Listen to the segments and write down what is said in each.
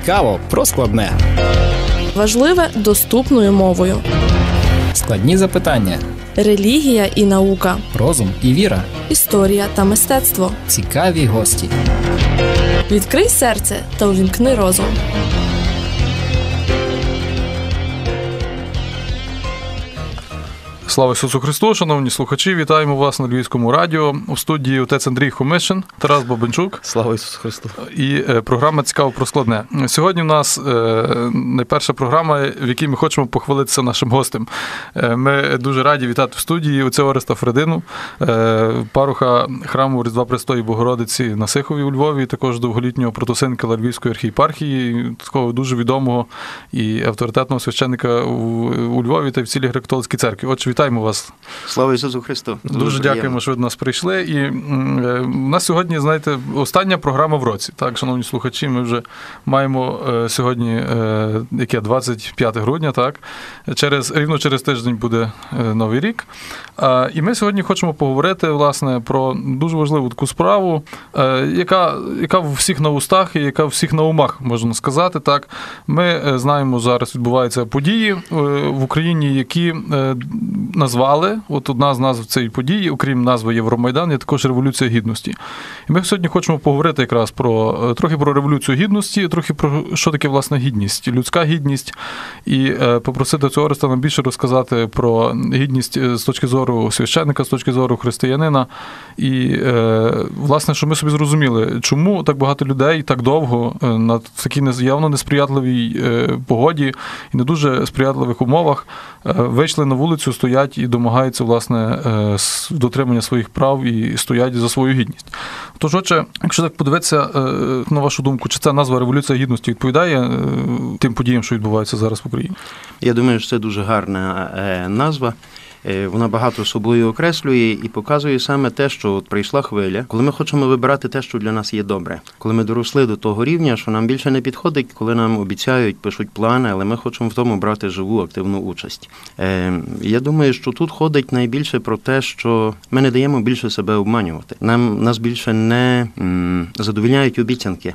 Цікаво про складне. Важливе доступною мовою. Складні запитання. Релігія і наука, Розум і віра. історія та мистецтво. Цікаві гості. Відкрий серце та увімкни розум. Слава Ісусу Христу, шановні слухачі, вітаємо вас на Львівському радіо. У студії отець Андрій Хомишин, Тарас Бабенчук Слава Ісусу Христу! і е, програма Цікаво про складне. Сьогодні в нас е, найперша програма, в якій ми хочемо похвалитися нашим гостем. Е, Ми дуже раді вітати в студії отця Ореста Фредину, е, паруха храму Різдва Престої Богородиці на Сихові у Львові, також довголітнього протосинкела Львівської архієпархії, такого дуже відомого і авторитетного священника у, у Львові та в цілій греко-католицькій церкві. Отже, вітаємо вас. Слава Ісусу Христу! Дуже, дякуємо, що ви до нас прийшли. І е, у нас сьогодні, знаєте, остання програма в році. Так, шановні слухачі, ми вже маємо е, сьогодні е, яке 25 грудня, так. Через рівно через тиждень буде новий рік. І ми сьогодні хочемо поговорити власне про дуже важливу таку справу, яка, яка в всіх на устах і яка в всіх на умах, можна сказати. Так, ми знаємо, зараз відбуваються події в Україні, які назвали. От одна з назв цієї події, окрім назви Євромайдан, є також Революція Гідності. І ми сьогодні хочемо поговорити якраз про е, трохи про революцію гідності, трохи про що таке власне гідність, людська гідність, і е, попросити цього Ореста нам більше розказати про гідність е, з точки зору священника, з точки зору християнина. І власне, що ми собі зрозуміли, чому так багато людей так довго на такій явно несприятливій погоді і не дуже сприятливих умовах вийшли на вулицю, стоять і домагаються власне е, дотримання своїх прав і стоять за свою гідність. Тож, отже, якщо так подивитися е, на вашу думку, чи ця назва Революція Гідності відповідає е, тим подіям, що відбуваються зараз в Україні? Я думаю, що це дуже гарна назва. Е, Вона багато собою окреслює і показує саме те, що от прийшла хвиля, коли ми хочемо вибирати те, що для нас є добре. Коли ми доросли до того рівня, що нам більше не підходить, коли нам обіцяють, пишуть плани, але ми хочемо в тому брати живу активну участь. Е, Я думаю, що тут ходить найбільше про те, що ми не даємо більше себе обманювати. Нам нас більше не задовільняють обіцянки.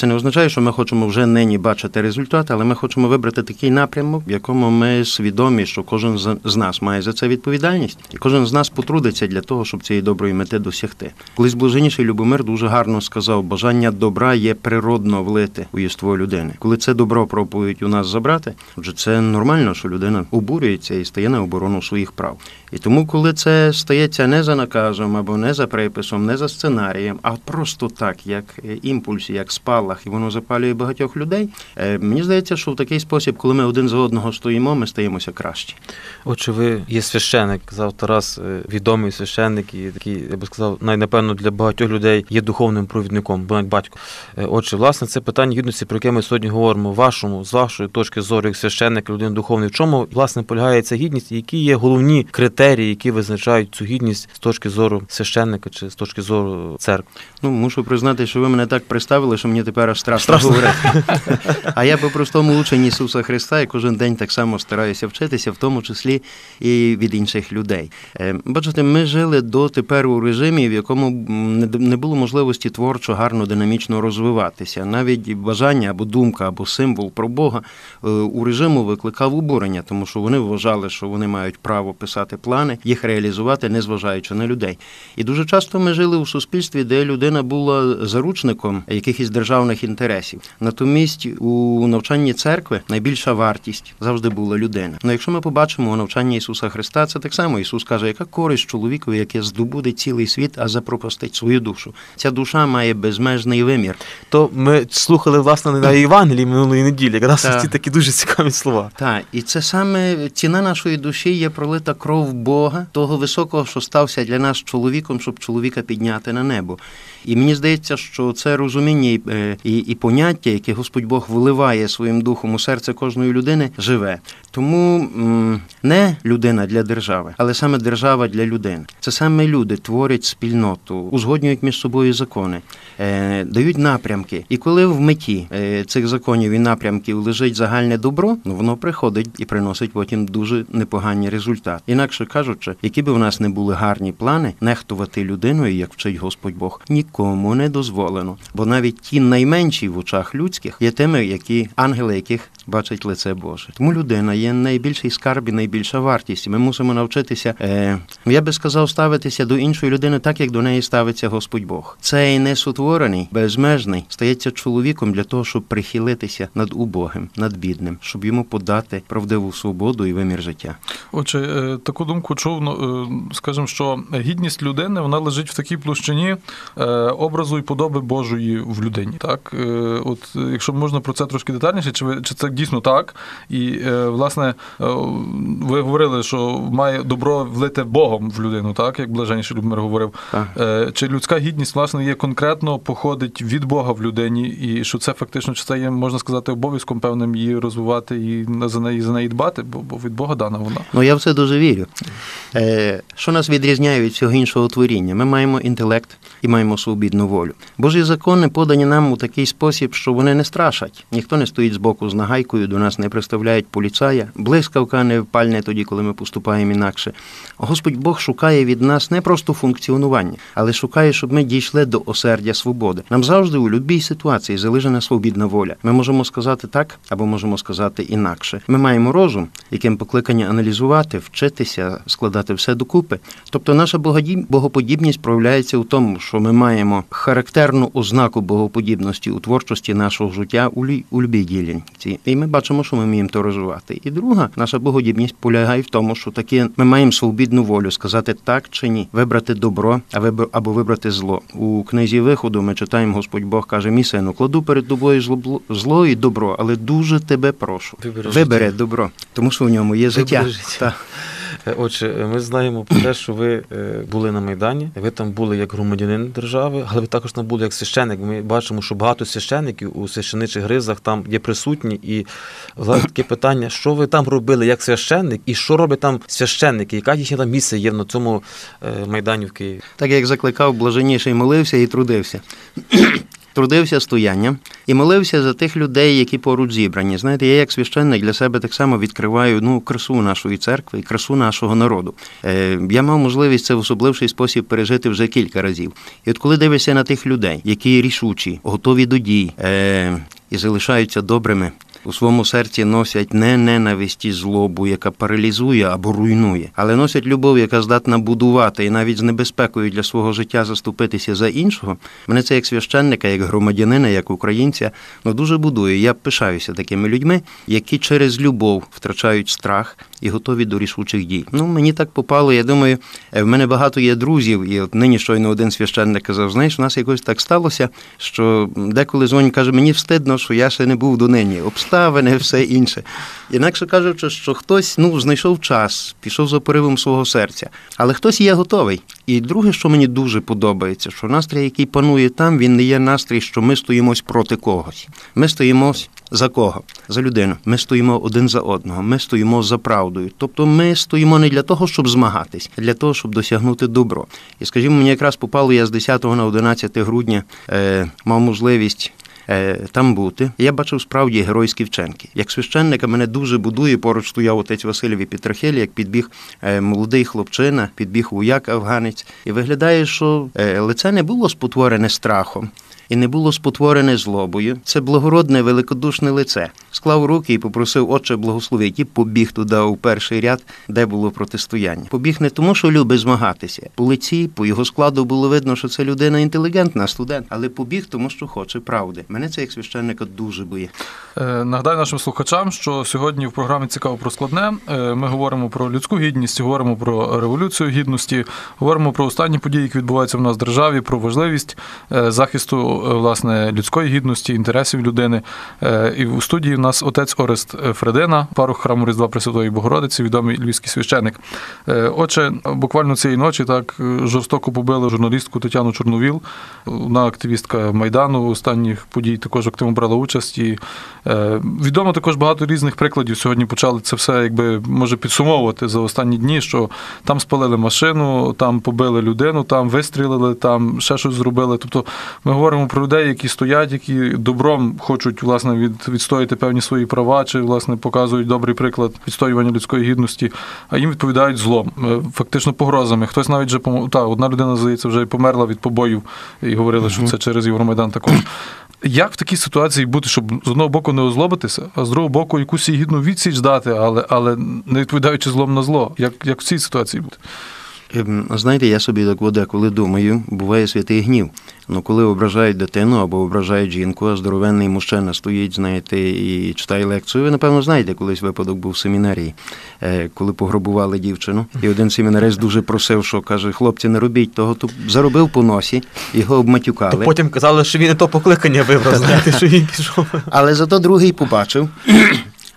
Це не означає, що ми хочемо вже нині бачити результат, але ми хочемо вибрати такий напрямок, в якому ми свідомі, що кожен з нас має за це відповідальність, і кожен з нас потрудиться для того, щоб цієї доброї мети досягти. Колись блаженніший Любомир дуже гарно сказав: бажання добра є природно влити у єство людини. Коли це добро пробують у нас забрати, отже, це нормально, що людина обурюється і стає на оборону своїх прав. І тому, коли це стається не за наказом або не за приписом, не за сценарієм, а просто так, як е, імпульс, як спалах, і воно запалює багатьох людей. е, Мені здається, що в такий спосіб, коли ми один за одного стоїмо, ми стаємося краще. Отже, ви є священник, казав Тарас, е, відомий священник і такий, я би сказав, найнапевно для багатьох людей є духовним провідником, бо навіть батько. Е, Отже, власне, це питання гідності, про яке ми сьогодні говоримо, вашому, з вашої точки зору, як священник, людини духовної, в чому власне полягає ця гідність, і які є головні критерії, які визначають цю гідність з точки зору священника чи з точки зору церкви. Ну, мушу признати, що ви мене так представили, що мені тепер аж страшно, Страшно. говорити. А я по-простому учень Ісуса Христа і кожен день так само стараюся вчитися, в тому числі і від інших людей. Е, Бачите, ми жили дотепер у режимі, в якому не було можливості творчо, гарно, динамічно розвиватися. Навіть бажання або думка, або символ про Бога е, у режиму викликав обурення, тому що вони вважали, що вони мають право писати плани, їх реалізувати, незважаючи на людей. І дуже часто ми жили у суспільстві, де людина була заручником якихось державних інтересів. Натомість у навчанні церкви найбільша вартість завжди була людина. Ну якщо ми побачимо у навчанні Ісуса Христа, це так само Ісус каже, яка користь чоловікові, яке здобуде цілий світ, а запропастить свою душу. Ця душа має безмежний вимір. То ми слухали власне на Євангелії минулої неділі, якраз ці такі дуже цікаві слова. Так, і це саме ціна нашої душі є пролита кров Бога, того високого, що стався для нас чоловіком, щоб чоловіка підняти на небо. І мені здається, що це розуміння і, е, і, і поняття, яке Господь Бог виливає своїм духом у серце кожної людини, живе. Тому не людина для держави, але саме держава для людини. Це саме люди творять спільноту, узгоднюють між собою закони, е, дають напрямки. І коли в меті е, цих законів і напрямків лежить загальне добро, ну воно приходить і приносить потім дуже непогані результати. Інакше кажучи, які би в нас не були гарні плани, нехтувати людиною, як вчить Господь Бог, ніколи нікому не дозволено, бо навіть ті найменші в очах людських є тими, які ангели, яких бачать лице Боже. Тому людина є найбільший скарб і найбільша вартість. Ми мусимо навчитися, е, я би сказав, ставитися до іншої людини так, як до неї ставиться Господь Бог. Цей несотворений, безмежний стається чоловіком для того, щоб прихилитися над убогим, над бідним, щоб йому подати правдиву свободу і вимір життя. Отже, е, таку думку чув, ну, е, скажімо, що гідність людини вона лежить в такій площині е, образу і подоби Божої в людині. Так, Е, от якщо можна про це трошки детальніше, чи ви чи це дійсно так? І е, власне е, ви говорили, що має добро влите Богом в людину, так як блаженніший Любомир говорив. Так. Чи людська гідність власне є конкретно походить від Бога в людині, і що це фактично чи це є, можна сказати, обов'язком певним її розвивати і за неї за неї дбати, бо, бо від Бога дана вона. Ну я в це дуже вірю. Що нас відрізняє від цього іншого творіння? Ми маємо інтелект і маємо свобідну волю. Божі закони подані нам у такий спосіб, що вони не страшать. Ніхто не стоїть збоку з нагайкою, до нас не представляють поліцая, блискавка не впальне тоді, коли ми поступаємо інакше. Господь Бог шукає від нас не просто функціонування, але шукає, щоб ми дійшли до осердя свободи. Нам завжди у будь-якій ситуації залежна свобідна воля. Ми можемо сказати так або можемо сказати інакше. Ми маємо розум, яким покликані аналізувати, вчитися, складати все докупи. Тобто наша богоподібність проявляється у тому, що ми маємо характерну ознаку богоподібності у творчості нашого життя у, у любій ділянці. І ми бачимо, що ми вміємо то розвивати. І друга наша богодібність полягає в тому, що таки ми маємо свобідну волю сказати так чи ні, вибрати добро, а виб- або вибрати зло. У книзі виходу ми читаємо, Господь Бог каже: мій сину, кладу перед тобою зло, зло і добро, але дуже тебе прошу. Вибери Вибери добро, тому що в ньому є життя. Вибери життя. Е, Отже, е, ми знаємо про те, що ви е, були на Майдані, ви там були як громадянин держави, але ви також там були як священник. Ми бачимо, що багато священників у священичих гризах там є присутні. І власне таке питання, що ви там робили як священник, і що роблять там священники, яка їхня там місце є на цьому майдані в Києві? Так як закликав блаженніший, молився і трудився. Трудився стоянням і молився за тих людей, які поруч зібрані. Знаєте, я як священник для себе так само відкриваю ну, красу нашої церкви і красу нашого народу. Е, я мав можливість це в особливий спосіб пережити вже кілька разів. І от коли дивишся на тих людей, які рішучі, готові до дій е, і залишаються добрими, у своєму серці носять не ненависть і злобу, яка паралізує або руйнує, але носять любов, яка здатна будувати і навіть з небезпекою для свого життя заступитися за іншого. Мене це як священника, як громадянина, як українця, ну дуже будує. Я пишаюся такими людьми, які через любов втрачають страх і готові до рішучих дій. Ну мені так попало. Я думаю, е, в мене багато є друзів, і от нині щойно один священник казав: знаєш, у нас якось так сталося, що деколи дзвонить, каже, мені встидно, що я ще не був до нині. Обставини, все інше. Інакше кажучи, що хтось ну знайшов час, пішов за поривом свого серця, але хтось є готовий. І друге, що мені дуже подобається, що настрій, який панує там, він не є настрій, що ми стоїмось проти когось. Ми стоїмось за кого? За людину. Ми стоїмо один за одного. Ми стоїмо за правдою. Тобто ми стоїмо не для того, щоб змагатись, а для того, щоб досягнути добро. І скажімо, мені якраз попало, я з 10 на 11 грудня е, мав можливість. Е, Там бути, я бачив справді геройські вченки. Як священника мене дуже будує. Поруч стояв отець Василь Петрахель, як підбіг е, молодий хлопчина, підбіг вояк афганець, і виглядає, що е, лице не було спотворене страхом, і не було спотворене злобою. Це благородне, великодушне лице. Склав руки і попросив Отче благословить, побіг туди у перший ряд, де було протистояння. Побіг не тому, що любить змагатися. По лиці, по його складу було видно, що це людина інтелігентна, студент, але побіг, тому що хоче правди. Мене це як священника дуже боє. Е, Нагадаю нашим слухачам, що сьогодні в програмі цікаво про складне. Е, Ми говоримо про людську гідність, говоримо про революцію гідності, говоримо про останні події, які відбуваються в нас в державі, про важливість е, захисту власне людської гідності, інтересів людини. Е, І у студії в нас отець Орест Фредена, парух храму Різдва Пресвятої Богородиці, відомий львівський священик. Е, Отже, буквально цієї ночі так е, жорстоко побили журналістку Тетяну Чорновіл. Вона активістка Майдану. Останніх подій також активно брала участь. І е, відомо також багато різних прикладів. Сьогодні почали це все, якби може підсумовувати за останні дні, що там спалили машину, там побили людину, там вистрілили, там ще щось зробили. Тобто ми говоримо про людей, які стоять, які добром хочуть власне від, відстояти певні свої права, чи власне показують добрий приклад відстоювання людської гідності, а їм відповідають злом, е, фактично погрозами. Хтось навіть вже та, одна людина, здається, вже померла від побоїв і говорили, що це через Євромайдан також. Як в такій ситуації бути, щоб з одного боку не озлобитися, а з другого боку якусь гідну відсіч дати, але, але не відповідаючи злом на зло? Як, як в цій ситуації бути? Ем, Знаєте, я собі так воде, коли думаю, буває святий гнів. Ну, коли ображають дитину або ображають жінку, а здоровенний мужчина стоїть, знаєте, і читає лекцію. Ви, напевно, знаєте, колись випадок був в семінарії, е, коли пограбували дівчину. І один семінарист дуже просив, що каже, хлопці, не робіть того, то заробив по носі, його обматюкали. То потім казали, що він не то покликання вибрав, знаєте, що він пішов. Але зато другий побачив,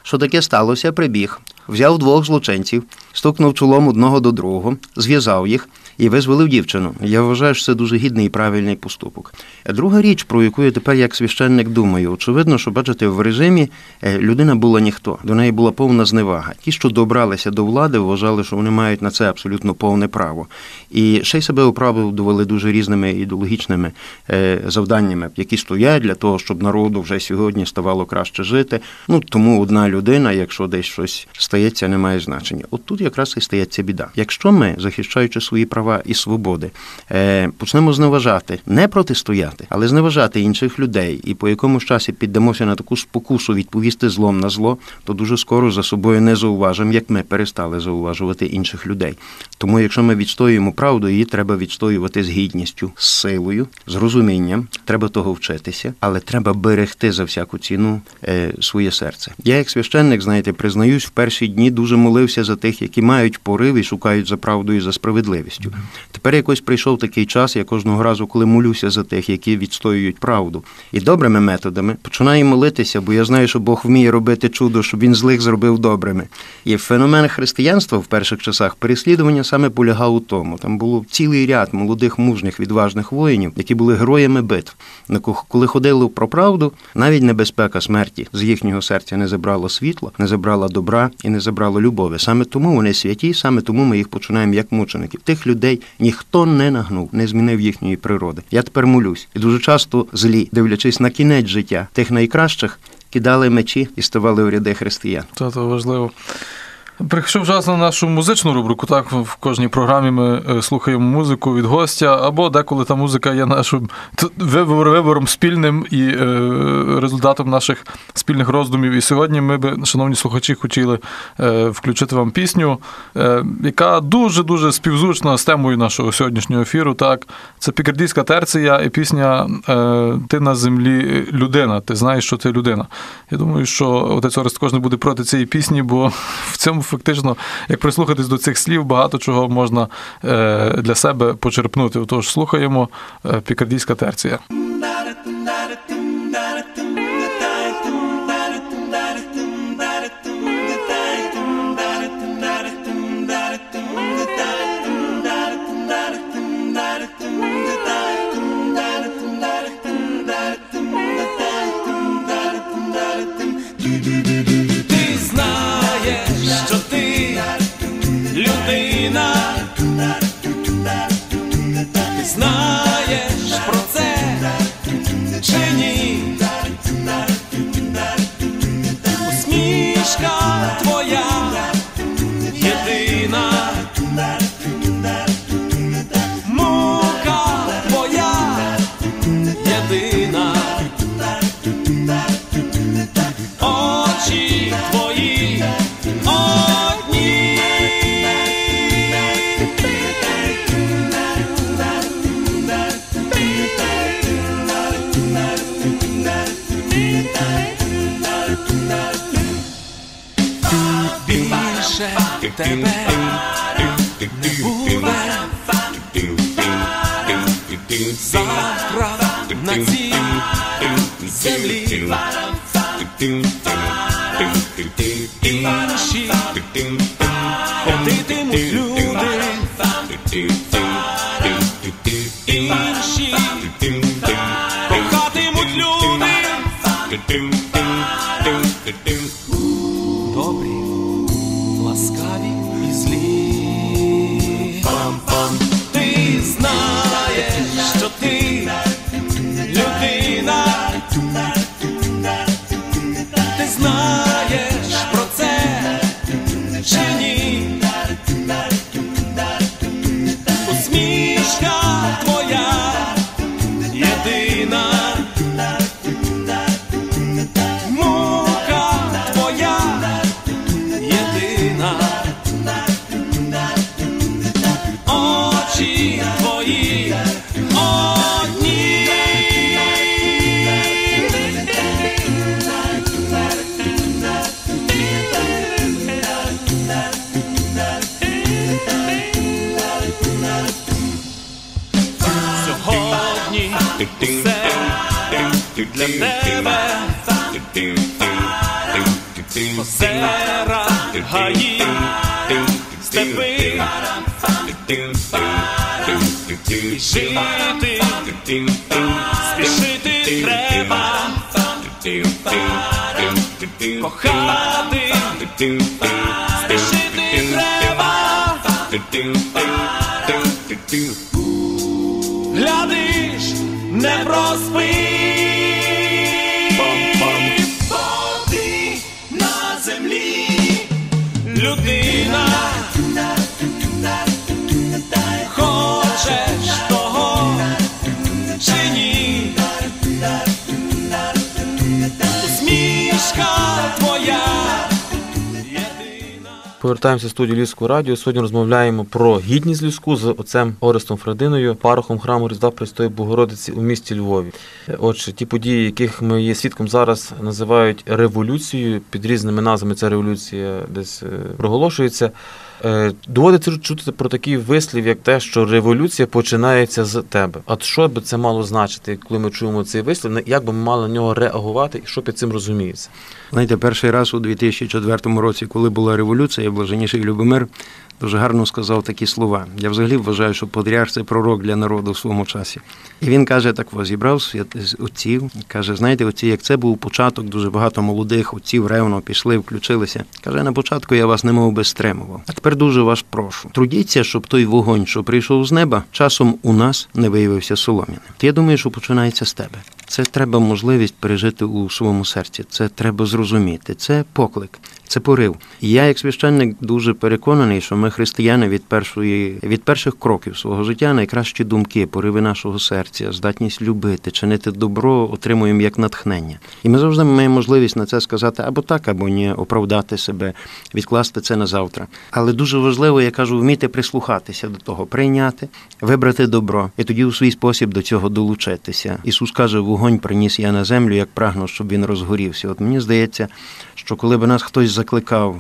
що таке сталося, прибіг, взяв двох злочинців, стукнув чолом одного до другого, зв'язав їх і визволив дівчину. Я вважаю, що це дуже гідний і правильний поступок. Друга річ, про яку я тепер як священник думаю, очевидно, що бачите, в режимі е, людина була ніхто, до неї була повна зневага. Ті, що добралися до влади, вважали, що вони мають на це абсолютно повне право. І ще й себе оправдували дуже різними ідеологічними е, завданнями, які стоять для того, щоб народу вже сьогодні ставало краще жити. Ну тому одна людина, якщо десь щось стається, не має значення. От тут якраз і стається біда. Якщо ми, захищаючи свої права і свободи, е, почнемо зневажати, не протистояти, але зневажати інших людей, і по якомусь часі піддамося на таку спокусу відповісти злом на зло, то дуже скоро за собою не зауважимо, як ми перестали зауважувати інших людей. Тому, якщо ми відстоюємо правду, її треба відстоювати з гідністю, з силою, з розумінням. Треба того вчитися, але треба берегти за всяку ціну е, своє серце. Я, як священник, знаєте, признаюсь, в перші дні дуже молився за тих, які мають порив і шукають за правдою і за справедливістю. Тепер якось прийшов такий час, я кожного разу, коли молюся за тих, які відстоюють правду, і добрими методами починаю молитися, бо я знаю, що Бог вміє робити чудо, щоб він злих зробив добрими. І феномен християнства в перших часах переслідування саме полягав у тому. Там було цілий ряд молодих, мужніх, відважних воїнів, які були героями битв. Коли ходили про правду, навіть небезпека смерті з їхнього серця не забрала світла, не забрала добра і не забрала любові. Саме тому вони святі, саме тому ми їх починаємо як мучеників. Тих людей ніхто не нагнув, не змінив їхньої природи. Я тепер молюсь, і дуже часто злі, дивлячись на кінець життя тих найкращих, кидали мечі і ставали у ряди християн. Це важливо. Прийшов час на нашу музичну рубрику. Так, в кожній програмі ми е, слухаємо музику від гостя, або деколи та музика є нашим вибор, вибором спільним і е, результатом наших спільних роздумів. І сьогодні ми би, шановні слухачі, хотіли е, включити вам пісню, яка дуже дуже співзвучна з темою нашого сьогоднішнього ефіру. Так, це пікардійська терція і пісня Ти на землі людина. Ти знаєш, що ти людина. Я думаю, що отець Орест не буде проти цієї пісні, бо в цьому фактично, як прислухатись до цих слів, багато чого можна е, для себе почерпнути. Отож, слухаємо е, пікардійська терція. Ти знаєш, Більше тебе не буде завтра на цій землі. Інші ходитимуть люди, czyni. Жити, спішити треба, кохати, спішити треба. Глядиш, не проспи. Води на землі. Людина. Повертаємося в студію Львівського радіо. Сьогодні розмовляємо про гідність Львівську з отцем Орестом Фрединою, парохом храму Різдва Престої Богородиці у місті Львові. Е, Отже, ті події, яких ми є свідком зараз, називають революцією. Під різними назвами ця революція десь е, проголошується. Е, Доводиться чути про такий вислів, як те, що революція починається з тебе. А що би це мало значити, коли ми чуємо цей вислів? Як би ми мали на нього реагувати і що під цим розуміється? Знаєте, перший раз у 2004 році, коли була революція, блаженніший Любомир дуже гарно сказав такі слова. Я взагалі вважаю, що Патріарх – це пророк для народу в своєму часі. І він каже: так ось, зібрав отців. Каже, знаєте, отці, як це був початок, дуже багато молодих отців ревно пішли, включилися. Каже, на початку я вас немов би стримував. А тепер дуже вас прошу. Трудіться, щоб той вогонь, що прийшов з неба, часом у нас не виявився солом'яним. Я думаю, що починається з тебе. Це треба можливість пережити у своєму серці. Це треба зрозуміти. Це поклик, це порив. І я, як священник, дуже переконаний, що ми, християни, від першої від перших кроків свого життя найкращі думки, пориви нашого серця, здатність любити, чинити добро, отримуємо як натхнення. І ми завжди маємо можливість на це сказати або так, або ні, оправдати себе, відкласти це на завтра. Але дуже важливо, я кажу, вміти прислухатися до того, прийняти, вибрати добро, і тоді у свій спосіб до цього долучитися. Ісус каже, вогонь приніс я на землю, як прагну, щоб він розгорівся. От мені здається, що коли б нас хтось закликав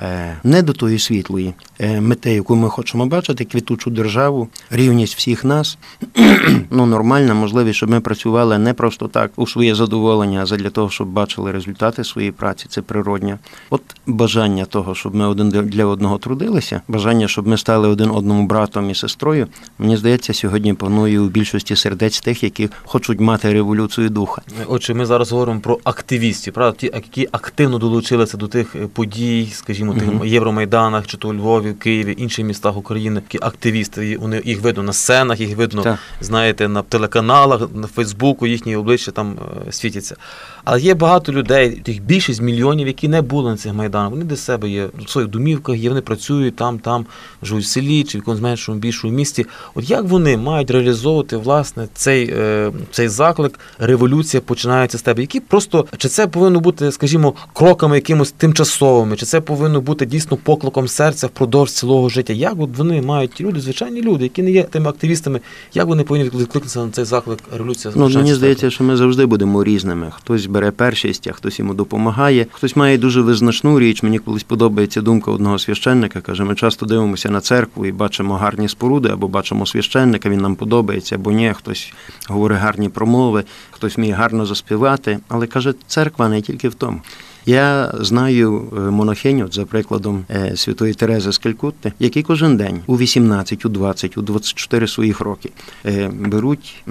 е, не до тої світлої е, мети, яку ми хочемо бачити, квітучу державу, рівність всіх нас, ну нормальна можливість, щоб ми працювали не просто так у своє задоволення, а для того, щоб бачили результати своєї праці. Це природня. От бажання того, щоб ми один для одного трудилися, бажання, щоб ми стали один одному братом і сестрою. Мені здається, сьогодні панує у більшості сердець тих, які хочуть мати революцію духа. Отже, ми зараз говоримо про активістів, правда, ті, які активно долучилися до тих е, подій, скажімо, тих Мгм. Євромайданах, чи то у Львові, Києві, інших містах України. які активісти, вони їх видно на сценах, їх видно, Так. знаєте, на телеканалах, на Фейсбуку, їхні обличчя там е, світяться. Але є багато людей, тих більшість мільйонів, які не були на цих майданах. Вони десь себе є в своїх домівках, є, вони працюють там, там, живуть в селі чи в якомусь меншому більшому місті. От як вони мають реалізовувати власне цей, е, цей заклик, революція починається з тебе? Які просто чи це повинно бути, скажімо, кроками якимось тимчасовими, чи це повинно бути дійсно покликом серця впродовж цілого життя? Як от вони мають ті люди, звичайні люди, які не є тими активістами, як вони повинні відкликнутися на цей заклик революція? Ну, мені здається, що ми завжди будемо різними. Хтось бере першість, а хтось йому допомагає. Хтось має дуже визначну річ. Мені колись подобається думка одного священника. Каже, ми часто дивимося на церкву і бачимо гарні споруди, або бачимо священника, він нам подобається, або ні. Хтось говорить гарні промови, хтось вміє гарно заспівати. Але каже, церква не тільки в тому. Я знаю е, монахиню, за прикладом е, святої Терези з Калькутти, які кожен день у 18, у 20, у 24 своїх роки е, беруть,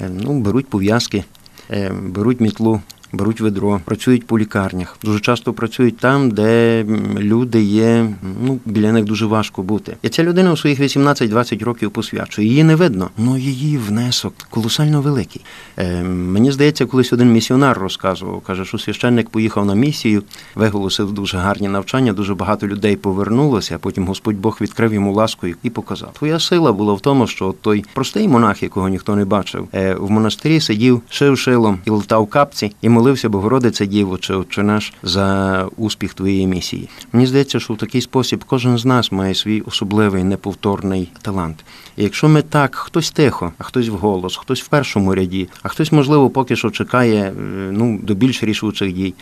ну, беруть пов'язки, беруть мітлу. Беруть ведро, працюють по лікарнях. Дуже часто працюють там, де люди є. Ну біля них дуже важко бути. І ця людина у своїх 18-20 років посвячує. Її не видно, але її внесок колосально великий. Е, мені здається, колись один місіонар розказував, каже, що священник поїхав на місію, виголосив дуже гарні навчання, дуже багато людей повернулося. а Потім Господь Бог відкрив йому ласкою і показав. Твоя сила була в тому, що той простий монах, якого ніхто не бачив, е, в монастирі сидів, шив шилом і летав капці, і молився Богородице Діво, чи Отче наш за успіх твоєї місії. Мені здається, що в такий спосіб кожен з нас має свій особливий неповторний талант. І якщо ми так, хтось тихо, а хтось вголос, хтось в першому ряді, а хтось, можливо, поки що чекає е, ну, до більш рішучих дій.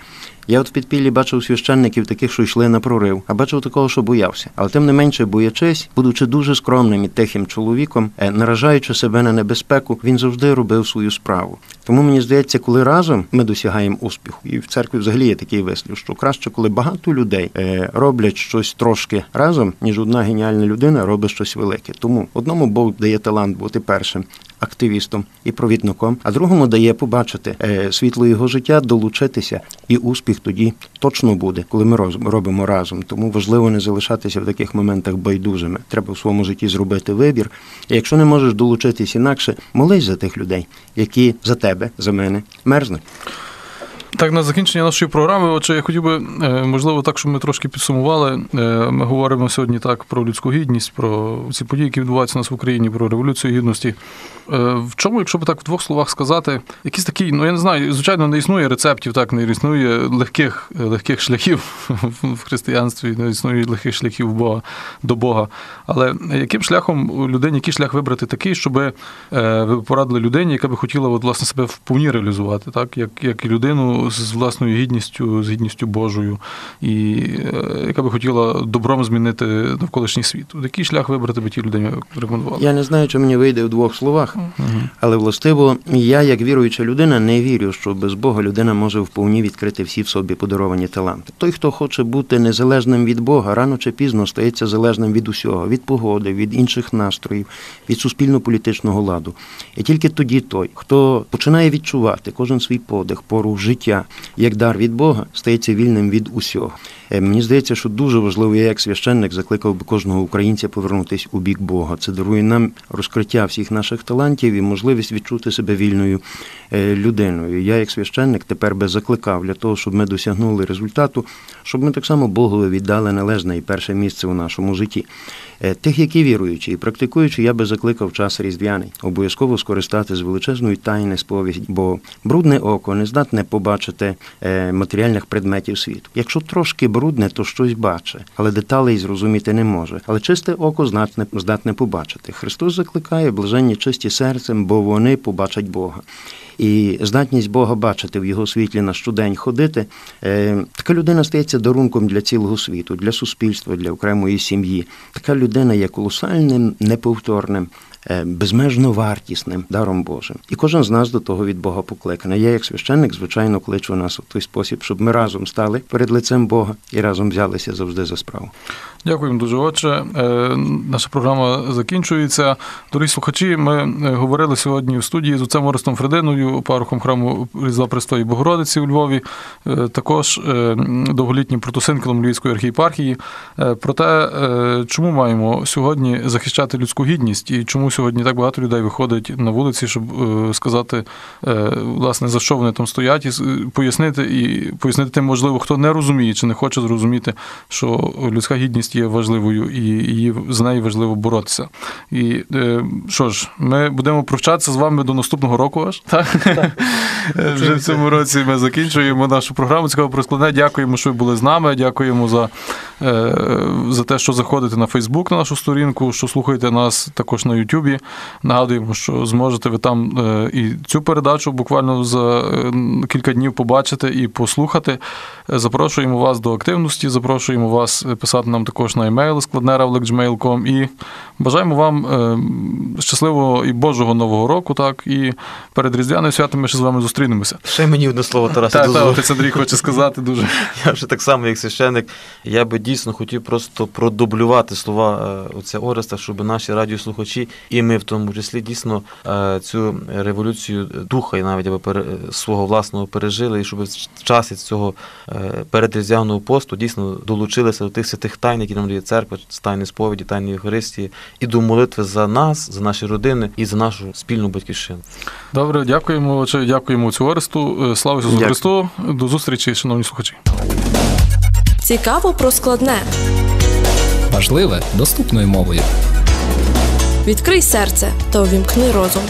Я от в підпіллі бачив священників таких, що йшли на прорив, а бачив такого, що боявся. Але тим не менше, боячись, будучи дуже скромним і тихим чоловіком, е, наражаючи себе на небезпеку, він завжди робив свою справу. Тому мені здається, коли разом ми досягаємо успіху, і в церкві взагалі є такий вислів, що краще, коли багато людей е, роблять щось трошки разом, ніж одна геніальна людина робить щось велике. Тому одному Бог дає талант бути першим. Активістом і провідником, а другому дає побачити е, світло його життя, долучитися, і успіх тоді точно буде, коли ми робимо разом. Тому важливо не залишатися в таких моментах байдужими. Треба в своєму житті зробити вибір. І якщо не можеш долучитись інакше, молись за тих людей, які за тебе, за мене мерзнуть. Так, на закінчення нашої програми, отже, я хотів би, е, можливо, так, щоб ми трошки підсумували. Е, Ми говоримо сьогодні так про людську гідність, про ці події, які відбуваються у нас в Україні, про революцію гідності. Е, В чому, якщо б так в двох словах сказати, якийсь такий, ну я не знаю, звичайно, не існує рецептів, так не існує легких, легких шляхів в християнстві, не існує легких шляхів Бога до Бога. Але яким шляхом людині, який шлях вибрати такий, щоб ви порадили людині, яка би хотіла от, власне себе вповні реалізувати, так як, як і людину з власною гідністю, з гідністю Божою, і е, яка би хотіла добром змінити навколишній світ. Який шлях вибрати би тій людині рекомендували? Я не знаю, чи мені вийде в двох словах, але властиво, я, як віруюча людина, не вірю, що без Бога людина може вповні відкрити всі в собі подаровані таланти. Той, хто хоче бути незалежним від Бога, рано чи пізно стається залежним від усього, від погоди, від інших настроїв, від суспільно-політичного ладу. І тільки тоді той, хто починає відчувати кожен свій подих, пору життя, як дар від Бога, стається вільним від усього. Е, Мені здається, що дуже важливо, я як священник закликав би кожного українця повернутися у бік Бога. Це дарує нам розкриття всіх наших талантів і можливість відчути себе вільною е, людиною. Я, як священник, тепер би закликав для того, щоб ми досягнули результату, щоб ми так само Богові віддали належне і перше місце у нашому житті. Е, Тих, які віруючі і практикуючи, я би закликав час різдвяний, обов'язково скористати з величезної тайни сповіді, бо брудне око не здатне побачити е, матеріальних предметів світу. Якщо трошки брудне, то щось бачить, але деталей зрозуміти не може. Але чисте око здатне, здатне побачити. Христос закликає блаженні чисті серцем, бо вони побачать Бога. І здатність Бога бачити в його світлі на щодень ходити, е, така людина стається дарунком для цілого світу, для суспільства, для окремої сім'ї. Така людина є колосальним, неповторним. Е, Безмежно вартісним даром Божим, і кожен з нас до того від Бога покликаний. Я, як священник, звичайно, кличу нас у той спосіб, щоб ми разом стали перед лицем Бога і разом взялися завжди за справу. Дякуємо дуже. Отже, е, наша програма закінчується. Дорогі слухачі, ми е, говорили сьогодні в студії з отцем Орестом Фрединою, парохом храму Різдва Престої Богородиці у Львові, також довголітнім протосинкелом Львівської архієпархії. Про те, чому маємо сьогодні захищати людську гідність і чому сьогодні так багато людей виходить на вулиці, щоб е, сказати, е, власне, за що вони там стоять, і пояснити і пояснити тим, можливо, хто не розуміє чи не хоче зрозуміти, що людська гідність є важливою і її за неї важливо боротися. І е, що ж, ми будемо прощатися з вами до наступного року аж. Так? Вже в цьому році ми закінчуємо нашу програму. Цікаво про складне. Дякуємо, що ви були з нами. Дякуємо за, за те, що заходите на Фейсбук на нашу сторінку, що слухаєте нас також на Ютубі. Нагадуємо, що зможете ви там е, і цю передачу буквально за е, кілька днів побачити і послухати. Е, Запрошуємо вас до активності, запрошуємо вас писати нам також на емейл складнеравлекджмейл.com і бажаємо вам е, щасливого і Божого Нового року. Так, і перед Різдвяною святом ми ще з вами зустрінемося. Ще мені одне слово, Тарас. Так, так, отець Андрій хоче сказати дуже. Я вже так само, як священник, я би дійсно хотів просто продублювати слова е, отця Ореста, щоб наші радіослухачі, і ми в тому числі дійсно е, цю революцію духа і навіть аби свого власного пережили, і щоб в часі цього передріздвяного посту дійсно долучилися до тих святих тайн, які нам дає церква, тайни сповіді, тайни Євхаристії, і до молитви за нас, за наші родини і за нашу спільну батьківщину. Добре, дякуємо. Дякуємо цю Оресту. Е, Слава Ісусу Христу. До зустрічі, шановні слухачі. Цікаво про складне. Важливе доступною мовою. Відкрий серце та увімкни розум.